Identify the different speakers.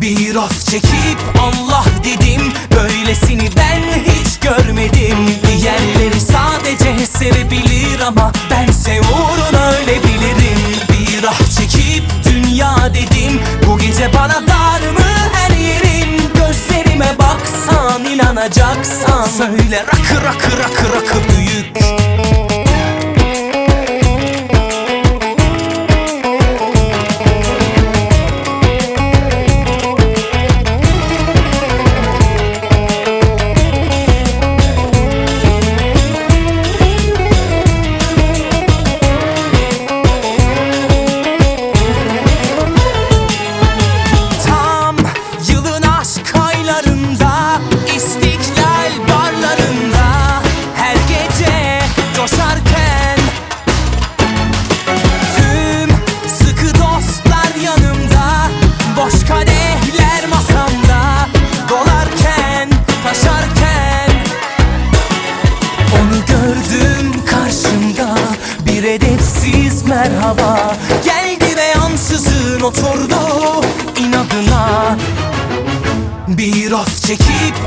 Speaker 1: Bir of çekip Allah dedim Böylesini ben hiç görmedim. Diğerleri sadece sevebilir ama Bense uğruna ölebilirim. Bir ah çekip dünya dedim Bu gece bana dar mı her yerin? Gözlerime baksan inanacaksan. Söyle rakı rakı rakı rakı merhaba. Geldi ve ansızın oturdu inadına. Bir of çekip